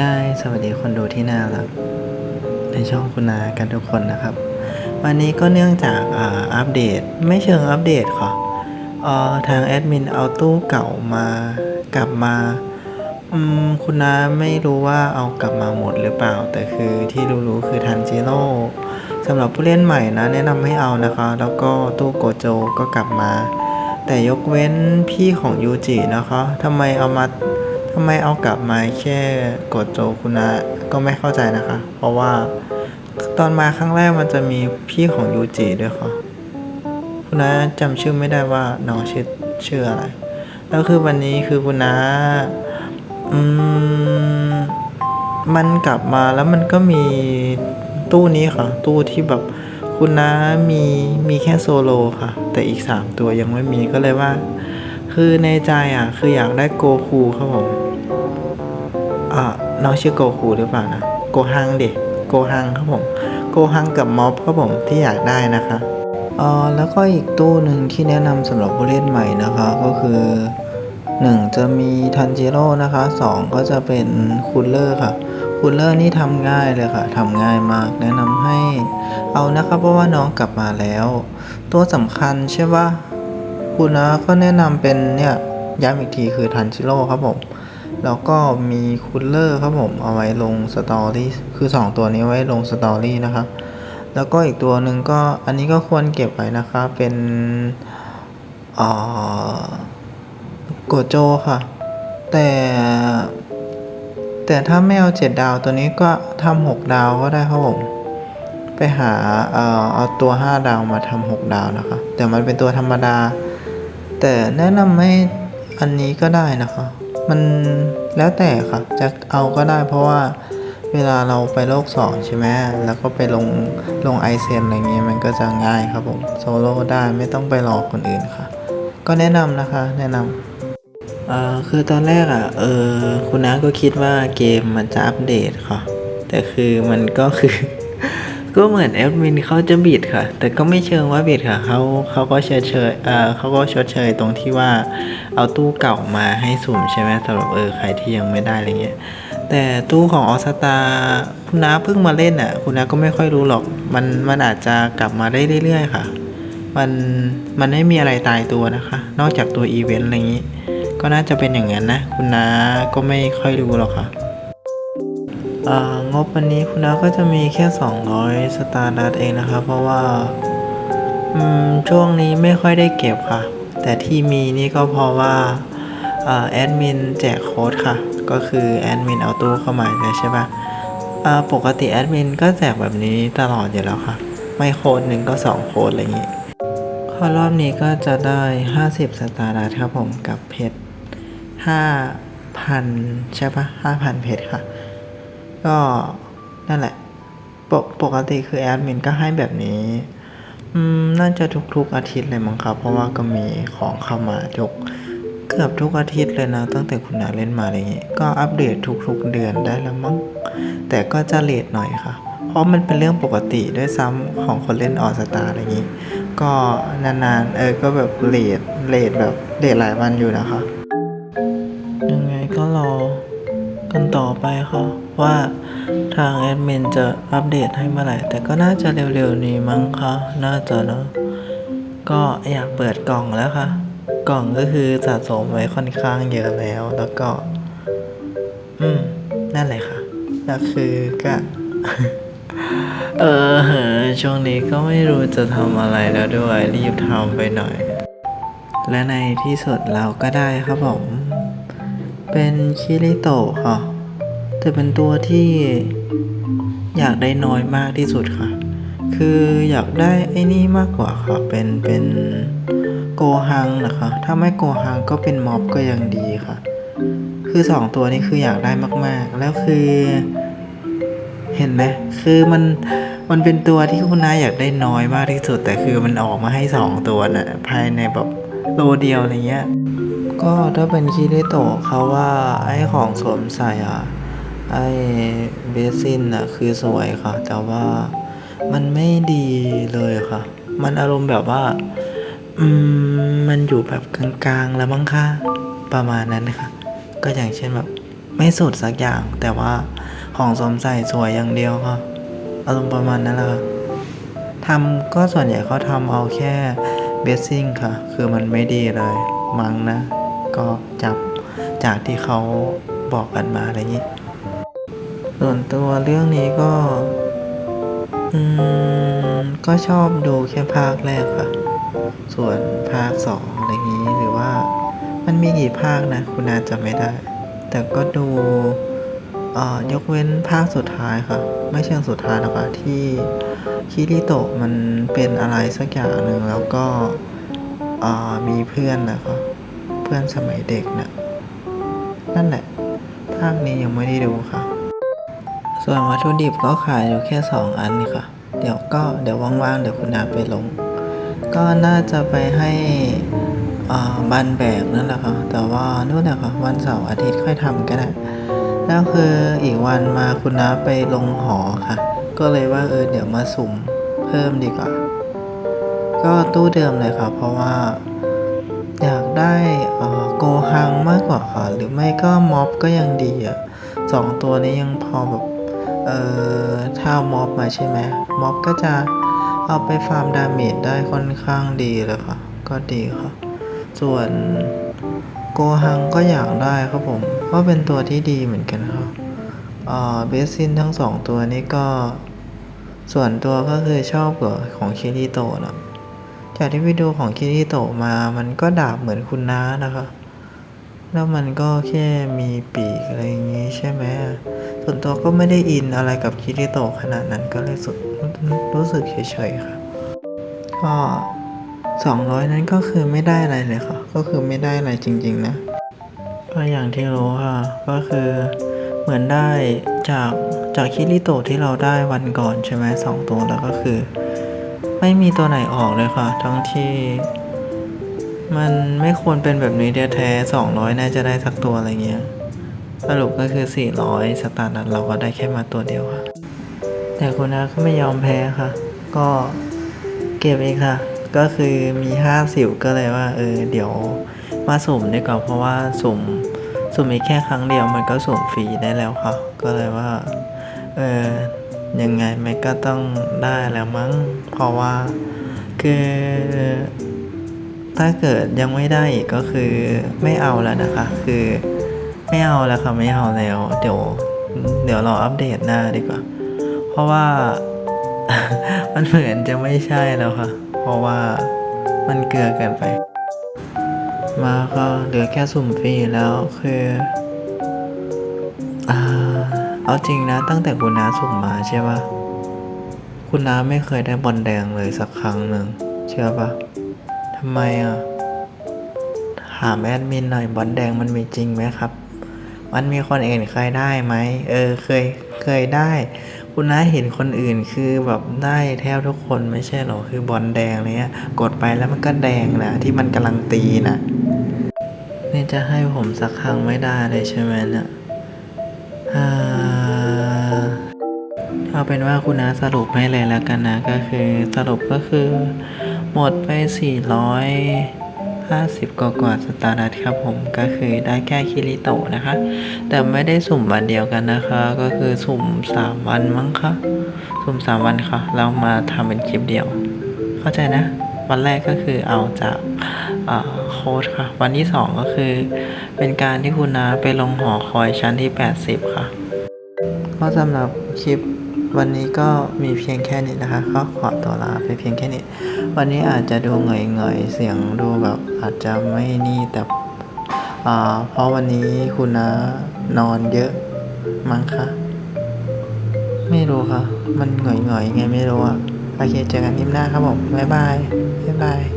ง่ายสวัสดีคนดูที่น่ารักในช่องคุณนากันทุกคนนะครับ วันนี้ก็เนื่องจากอ่าอัปเดตไม่เชิงอัปเดตค่ะอ่อทางแอดมินเอาตู้เก่ามากลับมาอืมคุณนาไม่รู้ว่าเอากลับมาหมดหรือเปล่า แต่คือที่รู้ๆคือทันจิโร่สำหรับผู้เล่นใหม่นะ แนะนำให้เอานะคะ แล้วก็ตู้โกโจก็กลับมา แต่ยกเว้นพี่ของยูจินะคะทำไมเอามา ทำไมเอากลับมาแค่โกโจคุณนะก็ไม่เข้าใจนะคะ เพราะว่าตอนมาครั้งแรกมันจะมีพี่ของยูจิด้วยค่ะ คุณน้าจำชื่อไม่ได้ว่าน้องชื่อชื่ออะไร แล้วคือวันนี้คือคุณน้าอืมมันกลับมาแล้วมันก็มีตู้นี้ค่ะ ตู้ที่แบบคุณน้ามีมีแค่โซโลค่ะ แต่อีกสามตัวยังไม่มีก็เลยว่า คือในใจอะ คืออยากได้โกคูครับผม อ่าน้องชื่อโกคูหรือเปล่านะ โกฮังเด็กโกฮังครับผม โกฮังกับม็อบครับผมที่อยากได้นะคะเออแล้วก็อีกตู้หนึ่งที่แนะนำสำหรับผู้เล่นใหม่นะคะก็คือ 1 จะมีทันจิโร่นะคะ 2 ก็จะเป็นคูลเลอร์ค่ะคูลเลอร์นี่ทำง่ายเลยค่ะทำง่ายมาก แนะนำให้เอานะครับเพราะว่าน้องกลับมาแล้ว ตัวสำคัญใช่ปะคุณนะก็แนะนำเป็นเนี่ยย้ำอีกทีคือทันจิโร่ครับผม แล้วก็มีคูลเลอร์ครับผมเอาไว้ลงสตอรี่คือ 2 ตัวนี้ไว้ลงสตอรี่นะครับ แล้วก็อีกตัวหนึ่งก็อันนี้ก็ควรเก็บไว้นะคะเป็นออโกโจค่ะ แต่แต่ถ้าไม่เอาเจ็ดดาวตัวนี้ก็ทำหกดาวก็ได้ครับผม ไปหาเอ่อเอาตัว5ดาวมาทำ6ดาวนะคะ แต่มันเป็นตัวธรรมดา แต่แนะนำให้อันนี้ก็ได้นะคะ มันแล้วแต่ค่ะจะเอาก็ได้เพราะว่าเวลาเราไปโลก2ใช่ไหมแล้วก็ไปลงลงไอเซนอะไรเงี้ยมันก็จะง่ายครับผมโซโล่ได้ไม่ต้องไปรอคนอื่นค่ะ ก็แนะนำนะคะแนะนำเอ่อคือตอนแรกอะเออคุณน้าก็คิดว่าเกมมันจะอัปเดตค่ะ แต่คือมันก็คือ ก็เหมือนแอดมินเขาจะบิดค่ะ แต่ก็ไม่เชิงว่าบิดค่ะเขาเขาก็เชยเชยเออเขาก็ชดเชยตรงที่ว่าเอาตู้เก่ามาให้สุ่มใช่ไหมสำหรับเออใครที่ยังไม่ได้อะไรเงี้ยแต่ตู้ของออสตาคุณน้าเพิ่งมาเล่นอะ คุณน้าก็ไม่ค่อยรู้หรอก มันมันอาจจะกลับมาได้เรื่อยๆค่ะ มันมันไม่มีอะไรตายตัวนะคะ นอกจากตัวอีเวนต์อะไรอย่างนี้ ก็น่าจะเป็นอย่างนั้นนะ คุณน้าก็ไม่ค่อยรู้หรอกค่ะ งบวันนี้คุณน้าก็จะมีแค่ 200 สตาร์ดัตเองนะคะเพราะว่าช่วงนี้ไม่ค่อยได้เก็บค่ะ แต่ที่มีนี่ก็เพราะว่าแอดมินแจกโค้ดค่ะ ก็คือแอดมินเอาตู้เข้ามาเลยใช่ปะอ่าปกติแอดมินก็แจกแบบนี้ตลอดอยู่แล้วค่ะ ไม่โค้ดหนึ่งก็ 2 โค้ดอะไรอย่างนี้ข้อรอบนี้ก็จะได้ 50 สตาร์ดัตครับผมกับเพชร5,000 ใช่ปะ5,000 เพชรค่ะ ก็นั่นแหละปกปกติคือแอดมินก็ให้แบบนี้อืมน่าจะทุกๆอาทิตย์เลยมั้งครับ เพราะว่าก็มีของเข้ามาทุกเกือบทุกอาทิตย์เลยนะ ตั้งแต่คุณนาเล่นมาอะไรอย่างงี้ก็อัปเดตทุกๆเดือนได้แล้วมั้งแต่ก็จะเลทหน่อยค่ะ เพราะมันเป็นเรื่องปกติด้วยซ้ำของคนเล่นออสตาอะไรอย่างงี้ ก็นานๆเออก็แบบเลทเลทแบบเลทหลายวันอยู่นะคะ ต่อไปค่ะว่าทางแอดมินจะอัปเดตให้เมื่อไหร่ แต่ก็น่าจะเร็วๆนี้มั้งคะน่าจะเนอะก็อยากเปิดกล่องแล้วค่ะ กล่องก็คือสะสมไว้ค่อนข้างเยอะแล้วแล้วก็ อืม นั่นแหละค่ะแล้วคือก็ เออเหอะช่วงนี้ก็ไม่รู้จะทำอะไรแล้วด้วย รีบทำไปหน่อย และในที่สุดเราก็ได้ครับผม เป็นคิริโตะค่ะ แต่เป็นตัวที่อยากได้น้อยมากที่สุดค่ะ คืออยากได้ไอ้นี่มากกว่าค่ะ เป็นเป็นโกฮังนะคะ ถ้าไม่โกฮังก็เป็นม็อบก็ยังดีค่ะ คือสองตัวนี้คืออยากได้มาก ๆ แล้วคือ เห็นไหมคือมันมันเป็นตัวที่คุณนายอยากได้น้อยมากที่สุด แต่คือมันออกมาให้สองตัวน่ะภายในแบบโลเดียวอะไรเงี้ย ก็ถ้าเป็นคิริโตะเขาว่าไอ้ของสวมใส่อะ ไอ้เบสซินอะคือสวยค่ะ แต่ว่ามันไม่ดีเลยค่ะ มันอารมณ์แบบว่า อืม มันอยู่แบบกลางๆ แล้วมั้งค่ะ ประมาณนั้นค่ะ ก็อย่างเช่นแบบ ไม่สุดสักอย่าง แต่ว่าของสวมใส่สวยอย่างเดียวค่ะ อารมณ์ประมาณนั้นแหละค่ะทำก็ส่วนใหญ่เขาทำเอาแค่เบสซิ่งค่ะ คือมันไม่ดีเลย มั้งนะ ก็จับจากที่เขาบอกกันมาอะไรอย่างนี้ ส่วนตัวเรื่องนี้ก็ อืม ก็ชอบดูแค่ภาคแรกค่ะส่วนภาคสองอะไรงนี้หรือว่า มันมีกี่ภาคนะ คุณอาจจะไม่ได้ แต่ก็ดูเอ่อยกเว้นภาคสุดท้ายค่ะ ไม่เชิงสุดท้ายนะคะที่คิริโตะมันเป็นอะไรสักอย่างหนึ่งแล้วก็เอ่อมีเพื่อนนะคะเพื่อนสมัยเด็กนะ่ะนั่นแหละภาคนี้ยังไม่ได้ดูค่ะ ส่วนวัตถุดิบก็ขายอยู่แค่ 2 อันนี่ค่ะ เดี๋ยวก็เดี๋ยวว่างๆเดี๋ยวคุณนาไปลง ก็น่าจะไปให้อ่าบันแบกนั่นแหละค่ะ แต่ว่านู่นแหละค่ะวันเสาร์อาทิตย์ค่อยทำก็ได้แล้วคืออีกวันมาคุณน้าไปลงหอค่ะ ก็เลยว่าเออเดี๋ยวมาสุ่มเพิ่มดีกว่า ก็ตู้เดิมเลยค่ะ เพราะว่า อยากได้อ่อโกฮังมากกว่าค่ะ หรือไม่ก็ม็อบก็ยังดีอะสองตัวนี้ยังพอแบบ เอ่อถ้าม็อบมาใช่ไหมม็อบก็จะเอาไปฟาร์มดาเมจได้ค่อนข้างดีเลยค่ะ ก็ดีค่ะ ส่วนโกฮังก็อยากได้ครับผม ก็เป็นตัวที่ดีเหมือนกันครับเอ่อเบสซินทั้งสองตัวนี้ก็ ส่วนตัวก็คือชอบกว่าของคิริโตะนะจากที่ไปดูของคิริโตะมา มันก็ดาบเหมือนคุณน้านะคะ แล้วมันก็แค่มีปีกอะไรอย่างงี้ใช่ไหม ส่วนตัวก็ไม่ได้อินอะไรกับคิริโตะขนาดนั้นก็เลยสุดรู้สึกเฉยๆค่ะก็สองร้อยนั้นก็คือไม่ได้อะไรเลยค่ะ ก็คือไม่ได้อะไรจริง ๆ นะ ก็อย่างที่รู้ค่ะ ก็คือเหมือนได้จากจากคิริโตะที่เราได้วันก่อนใช่ไหมสองตัวแล้วก็คือ ไม่มีตัวไหนออกเลยค่ะ ทั้งที่ มันไม่ควรเป็นแบบนี้แท้ๆสองร้อยน่าจะได้สักตัวอะไรเงี้ย สรุปก็คือสี่ร้อยสตาร์นัทเราก็ได้แค่มาตัวเดียวค่ะ แต่คุณอาก็ไม่ยอมแพ้ค่ะ ก็เก็บเองค่ะ ก็คือมีห้าสิวก็เลยว่า เออ เดี๋ยวมาสุ่มดีกว่าเพราะว่าสุ่มสุ่มอีกแค่ครั้งเดียวมันก็สุ่มฟรีได้แล้วค่ะ ก็เลยว่า เออยังไงมันก็ต้องได้แล้วมั้ง เพราะว่าคือถ้าเกิดยังไม่ได้อีกก็คือไม่เอาแล้วนะคะ คือ ไม่เอาแล้วค่ะไม่เอาแล้ว เดี๋ยว เดี๋ยวรออัปเดตหน้าดีกว่า เพราะว่า มันเหมือนจะไม่ใช่แล้วค่ะ เพราะว่ามันเกลือเกินไป มาก็เหลือแค่สุ่มฟรีแล้วคืออ่าเอาจริงนะ ตั้งแต่คุณน้าสุ่มมาใช่ปะคุณน้าไม่เคยได้บอลแดงเลยสักครั้งหนึ่งเชื่อปะทำไมอะถามแอดมินหน่อยบอลแดงมันมีจริงไหมครับ มันมีคนอื่นเคยได้ไหม เออ เคย เคยได้ คุณน้าเห็นคนอื่นคือแบบได้แทบทุกคนไม่ใช่หรอ คือบอลแดงเนี้ย กดไปแล้วมันก็แดงนะที่มันกำลังตีนะนี่จะให้ผมสักครั้งไม่ได้เลยใช่ไหมเนี่ยเอาเป็นว่าคุณน้าสรุปให้เลยแล้วกันนะ ก็คือสรุปก็คือ หมดไป 50กว่ากว่าสตาร์ดัตครับผมก็คือได้แค่คิริโตะนะคะ แต่ไม่ได้สุ่มวันเดียวกันนะคะ ก็คือสุ่ม 3 วันมั้งคะสุ่ม 3 วันค่ะแล้วมาทำเป็นคลิปเดียว เข้าใจนะ วันแรกก็คือเอาจากอ่าโค้ดค่ะ วันที่ 2 ก็คือ เป็นการที่คุณน้าไปลงหอคอยชั้นที่ 80 ค่ะ ก็สำหรับคลิป วันนี้ก็มีเพียงแค่นี้นะคะก็ขอตัวลาไปเพียงแค่นี้ วันนี้อาจจะดูเหง่อยๆเสียงดูแบบอาจจะไม่นี่แต่เพราะวันนี้คุณน้านอนเยอะมั้งคะไม่รู้ค่ะ มันหง่อยๆไงไม่รู้อะโอเคเจอกันคลิปหน้าครับผมบ๊ายบายบ๊ายบาย